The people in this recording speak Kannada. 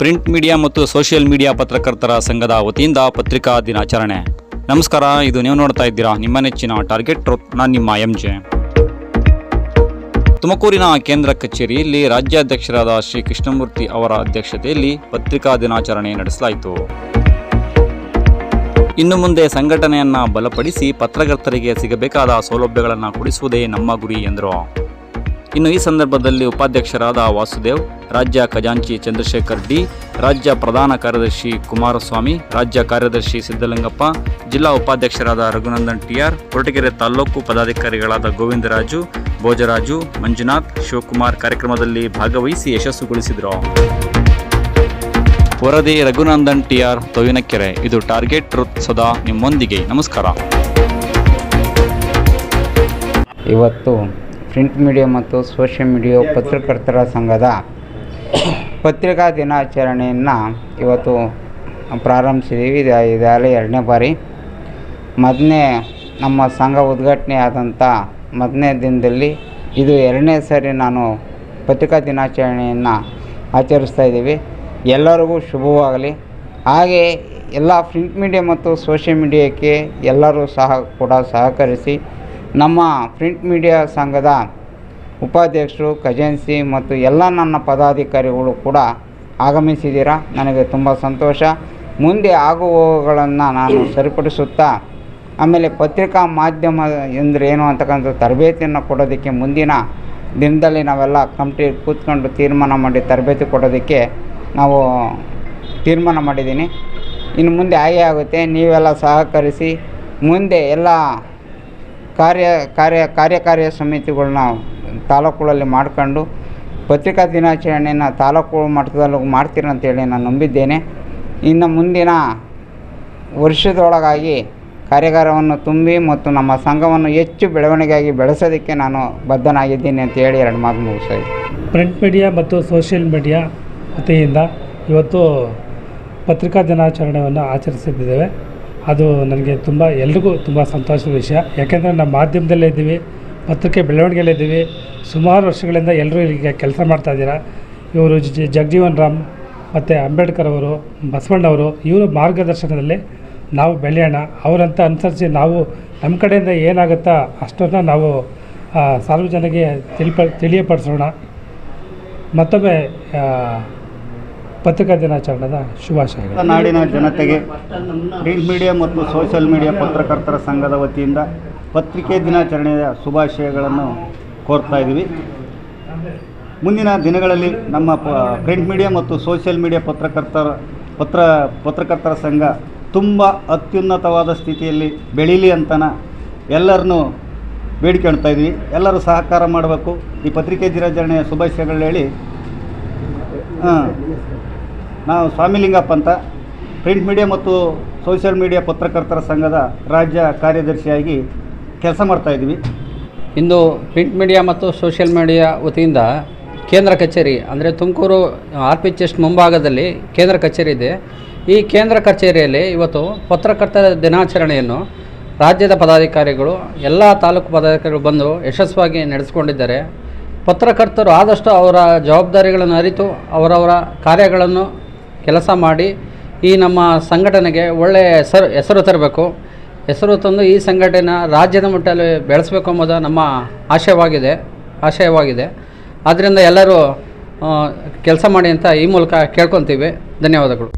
ಪ್ರಿಂಟ್ ಮೀಡಿಯಾ ಮತ್ತು ಸೋಷಿಯಲ್ ಮೀಡಿಯಾ ಪತ್ರಕರ್ತರ ಸಂಘದ ವತಿಯಿಂದ ಪತ್ರಿಕಾ ದಿನಾಚರಣೆ. ನಮಸ್ಕಾರ, ಇದು ನೀವು ನೋಡ್ತಾ ಇದ್ದೀರಾ ನಿಮ್ಮ ನೆಚ್ಚಿನ ಟಾರ್ಗೆಟ್ ನಾನು ನಿಮ್ಮ ಎಂ ಜೆ ತುಮಕೂರಿನ ಕೇಂದ್ರ ಕಚೇರಿಯಲ್ಲಿ ರಾಜ್ಯಾಧ್ಯಕ್ಷರಾದ ಶ್ರೀ ಕೃಷ್ಣಮೂರ್ತಿ ಅವರ ಅಧ್ಯಕ್ಷತೆಯಲ್ಲಿ ಪತ್ರಿಕಾ ದಿನಾಚರಣೆ ನಡೆಸಲಾಯಿತು. ಇನ್ನು ಮುಂದೆ ಸಂಘಟನೆಯನ್ನ ಬಲಪಡಿಸಿ ಪತ್ರಕರ್ತರಿಗೆ ಸಿಗಬೇಕಾದ ಸೌಲಭ್ಯಗಳನ್ನು ಕೊಡಿಸುವುದೇ ನಮ್ಮ ಗುರಿ ಎಂದರು. ಇನ್ನು ಈ ಸಂದರ್ಭದಲ್ಲಿ ಉಪಾಧ್ಯಕ್ಷರಾದ ವಾಸುದೇವ್, ರಾಜ್ಯ ಖಜಾಂಚಿ ಚಂದ್ರಶೇಖರ್ ಡಿ, ರಾಜ್ಯ ಪ್ರಧಾನ ಕಾರ್ಯದರ್ಶಿ ಕುಮಾರಸ್ವಾಮಿ, ರಾಜ್ಯ ಕಾರ್ಯದರ್ಶಿ ಸಿದ್ದಲಿಂಗಪ್ಪ, ಜಿಲ್ಲಾ ಉಪಾಧ್ಯಕ್ಷರಾದ ರಘುನಂದನ್ ಟಿಆರ್ ಕೊರಟಗೆರೆ ತಾಲೂಕು ಪದಾಧಿಕಾರಿಗಳಾದ ಗೋವಿಂದರಾಜು, ಭೋಜರಾಜು, ಮಂಜುನಾಥ್, ಶಿವಕುಮಾರ್ ಕಾರ್ಯಕ್ರಮದಲ್ಲಿ ಭಾಗವಹಿಸಿ ಯಶಸ್ಸುಗೊಳಿಸಿದರು. ವರದಿ ರಘುನಂದನ್ ಟಿಆರ್ ತೊವಿನಕೆರೆ ಇದು ಟಾರ್ಗೆಟ್ ಟ್ರೂತ್ ಸದಾ ನಿಮ್ಮೊಂದಿಗೆ. ನಮಸ್ಕಾರ. ಇವತ್ತು ಪ್ರಿಂಟ್ ಮೀಡಿಯಾ ಮತ್ತು ಸೋಷಿಯಲ್ ಮೀಡಿಯಾ ಪತ್ರಕರ್ತರ ಸಂಘದ ಪತ್ರಿಕಾ ದಿನಾಚರಣೆಯನ್ನು ಇವತ್ತು ಪ್ರಾರಂಭಿಸಿದ್ದೀವಿ ಇದು ಇದಾಗಲೇ ಎರಡನೇ ಬಾರಿ. ಮೊದಲನೇ ನಮ್ಮ ಸಂಘ ಉದ್ಘಾಟನೆ ಆದಂಥ ಮೊದಲನೇ ದಿನದಲ್ಲಿ ಇದು ಎರಡನೇ ಸಾರಿ ನಾನು ಪತ್ರಿಕಾ ದಿನಾಚರಣೆಯನ್ನು ಆಚರಿಸ್ತಾ ಇದ್ದೀವಿ. ಎಲ್ಲರಿಗೂ ಶುಭವಾಗಲಿ. ಹಾಗೆ ಎಲ್ಲ ಪ್ರಿಂಟ್ ಮೀಡಿಯಾ ಮತ್ತು ಸೋಷಿಯಲ್ ಮೀಡಿಯಾಕ್ಕೆ ಎಲ್ಲರೂ ಸಹ ಕೂಡ ಸಹಕರಿಸಿ ನಮ್ಮ ಪ್ರಿಂಟ್ ಮೀಡಿಯಾ ಸಂಘದ ಉಪಾಧ್ಯಕ್ಷರು, ಖಜೆನ್ಸಿ ಮತ್ತು ಎಲ್ಲ ನನ್ನ ಪದಾಧಿಕಾರಿಗಳು ಕೂಡ ಆಗಮಿಸಿದ್ದೀರಾ? ನನಗೆ ತುಂಬ ಸಂತೋಷ. ಮುಂದೆ ಆಗುವಗಳನ್ನು ನಾನು ಸರಿಪಡಿಸುತ್ತಾ, ಆಮೇಲೆ ಪತ್ರಿಕಾ ಮಾಧ್ಯಮ ಎಂದರೆ ಏನು ಅಂತಕ್ಕಂಥ ತರಬೇತಿಯನ್ನು ಕೊಡೋದಕ್ಕೆ ಮುಂದಿನ ದಿನದಲ್ಲಿ ನಾವೆಲ್ಲ ಕಮಿಟಿ ಕೂತ್ಕೊಂಡು ತೀರ್ಮಾನ ಮಾಡಿ ತರಬೇತಿ ಕೊಡೋದಕ್ಕೆ ನಾವು ತೀರ್ಮಾನ ಮಾಡಿದ್ದೀನಿ. ಇನ್ನು ಮುಂದೆ ಹಾಗೆ ಆಗುತ್ತೆ. ನೀವೆಲ್ಲ ಸಹಕರಿಸಿ ಮುಂದೆ ಎಲ್ಲ ಕಾರ್ಯ ಕಾರ್ಯ, ಕಾರ್ಯಕಾರ್ಯ ಸಮಿತಿಗಳನ್ನ ತಾಲೂಕುಗಳಲ್ಲಿ ಮಾಡ್ಕೊಂಡು ಪತ್ರಿಕಾ ದಿನಾಚರಣೆಯನ್ನು ತಾಲೂಕು ಮಟ್ಟದಲ್ಲೂ ಮಾಡ್ತೀರಂತೇಳಿ ನಾನು ನಂಬಿದ್ದೇನೆ ಇನ್ನು ಮುಂದಿನ ವರ್ಷದೊಳಗಾಗಿ ಕಾರ್ಯಾಗಾರವನ್ನು ತುಂಬಿ ಮತ್ತು ನಮ್ಮ ಸಂಘವನ್ನು ಹೆಚ್ಚು ಬೆಳವಣಿಗೆಯಾಗಿ ಬೆಳೆಸೋದಕ್ಕೆ ನಾನು ಬದ್ಧನಾಗಿದ್ದೀನಿ ಅಂತ ಹೇಳಿ ಎರಡು ಮಾತು ಮುಗಿಸ್ತಾ. ಪ್ರಿಂಟ್ ಮೀಡಿಯಾ ಮತ್ತು ಸೋಷಿಯಲ್ ಮೀಡಿಯಾ ವತಿಯಿಂದ ಇವತ್ತು ಪತ್ರಿಕಾ ದಿನಾಚರಣೆಯನ್ನು ಆಚರಿಸಿದ್ದೇವೆ ಅದು ನನಗೆ ತುಂಬ, ಎಲ್ರಿಗೂ ತುಂಬ ಸಂತೋಷದ ವಿಷಯ. ಯಾಕೆಂದರೆ ನಮ್ಮ ಮಾಧ್ಯಮದಲ್ಲೇ ಇದ್ದೀವಿ, ಪತ್ರಿಕೆ ಬೆಳವಣಿಗೆಯಲ್ಲೇ ಇದ್ದೀವಿ, ಸುಮಾರು ವರ್ಷಗಳಿಂದ ಎಲ್ಲರೂ ಈಗ ಕೆಲಸ ಮಾಡ್ತಾಯಿದ್ದೀರಾ ಇವರು ಜಗಜೀವನ್ ರಾಮ್ ಮತ್ತು ಅಂಬೇಡ್ಕರ್ ಅವರು ಬಸವಣ್ಣವರು ಇವರ ಮಾರ್ಗದರ್ಶನದಲ್ಲಿ ನಾವು ಬೆಳೆಯೋಣ. ಅವರಂತ ಅನುಸರಿಸಿ ನಾವು ನಮ್ಮ ಕಡೆಯಿಂದ ಏನಾಗುತ್ತಾ ಅಷ್ಟನ್ನು ನಾವು ಸಾರ್ವಜನಿಕ ತಿಳಿಪ, ತಿಳಿಯಪಡಿಸೋಣ. ಮತ್ತೊಮ್ಮೆ ಪತ್ರಿಕಾ ದಿನಾಚರಣೆದ ಶುಭಾಶಯಗಳು. ನಾಡಿನ ಜನತೆಗೆ ಪ್ರಿಂಟ್ ಮೀಡಿಯಾ ಮತ್ತು ಸೋಷಿಯಲ್ ಮೀಡಿಯಾ ಪತ್ರಕರ್ತರ ಸಂಘದ ವತಿಯಿಂದ ಪತ್ರಿಕೆ ದಿನಾಚರಣೆಯ ಶುಭಾಶಯಗಳನ್ನು ಕೋರ್ತಾ ಇದ್ದೀವಿ. ಮುಂದಿನ ದಿನಗಳಲ್ಲಿ ನಮ್ಮ ಪ್ರಿಂಟ್ ಮೀಡಿಯಾ ಮತ್ತು ಸೋಷಿಯಲ್ ಮೀಡಿಯಾ ಪತ್ರಕರ್ತರ, ಪತ್ರ, ಪತ್ರಕರ್ತರ ಸಂಘ ತುಂಬ ಅತ್ಯುನ್ನತವಾದ ಸ್ಥಿತಿಯಲ್ಲಿ ಬೆಳೀಲಿ ಅಂತನ ಎಲ್ಲರನ್ನೂ ಬೇಡಿಕೊಳ್ತಾ ಇದ್ವಿ ಎಲ್ಲರೂ ಸಹಕಾರ ಮಾಡಬೇಕು. ಈ ಪತ್ರಿಕೆ ದಿನಾಚರಣೆಯ ಶುಭಾಶಯಗಳು ಹೇಳಿ. ಹಾಂ. ನಾವು ಸ್ವಾಮಿಲಿಂಗಪ್ಪ ಅಂತ. ಪ್ರಿಂಟ್ ಮೀಡಿಯಾ ಮತ್ತು ಸೋಷಿಯಲ್ ಮೀಡಿಯಾ ಪತ್ರಕರ್ತರ ಸಂಘದ ರಾಜ್ಯ ಕಾರ್ಯದರ್ಶಿಯಾಗಿ ಕೆಲಸ ಮಾಡ್ತಾಯಿದ್ವಿ ಇಂದು ಪ್ರಿಂಟ್ ಮೀಡಿಯಾ ಮತ್ತು ಸೋಷಿಯಲ್ ಮೀಡಿಯಾ ವತಿಯಿಂದ ಕೇಂದ್ರ ಕಚೇರಿ, ಅಂದರೆ ತುಮಕೂರು ಆರ್ ಪಿ ಚೆಸ್ಟ್ ಮುಂಭಾಗದಲ್ಲಿ ಕೇಂದ್ರ ಕಚೇರಿ ಇದೆ. ಈ ಕೇಂದ್ರ ಕಚೇರಿಯಲ್ಲಿ ಇವತ್ತು ಪತ್ರಕರ್ತರ ದಿನಾಚರಣೆಯನ್ನು ರಾಜ್ಯದ ಪದಾಧಿಕಾರಿಗಳು, ಎಲ್ಲ ತಾಲೂಕು ಪದಾಧಿಕಾರಿಗಳು ಬಂದು ಯಶಸ್ವಿಯಾಗಿ ನಡೆಸಿಕೊಂಡಿದ್ದಾರೆ. ಪತ್ರಕರ್ತರು ಆದಷ್ಟು ಅವರ ಜವಾಬ್ದಾರಿಗಳನ್ನು ಅರಿತು ಅವರವರ ಕಾರ್ಯಗಳನ್ನು ಕೆಲಸ ಮಾಡಿ ಈ ನಮ್ಮ ಸಂಘಟನೆಗೆ ಒಳ್ಳೆಯ ಹೆಸರು ಹೆಸರು ತರಬೇಕು. ಹೆಸರು ತಂದು ಈ ಸಂಘಟನೆ ರಾಜ್ಯದ ಮಟ್ಟದಲ್ಲಿ ಬೆಳೆಸಬೇಕು ಎಂಬುದು ನಮ್ಮ ಆಶಯವಾಗಿದೆ ಆಶಯವಾಗಿದೆ. ಆದ್ದರಿಂದ ಎಲ್ಲರೂ ಕೆಲಸ ಮಾಡಿ ಅಂತ ಈ ಮೂಲಕ ಕೇಳ್ಕೊತೀವಿ. ಧನ್ಯವಾದಗಳು.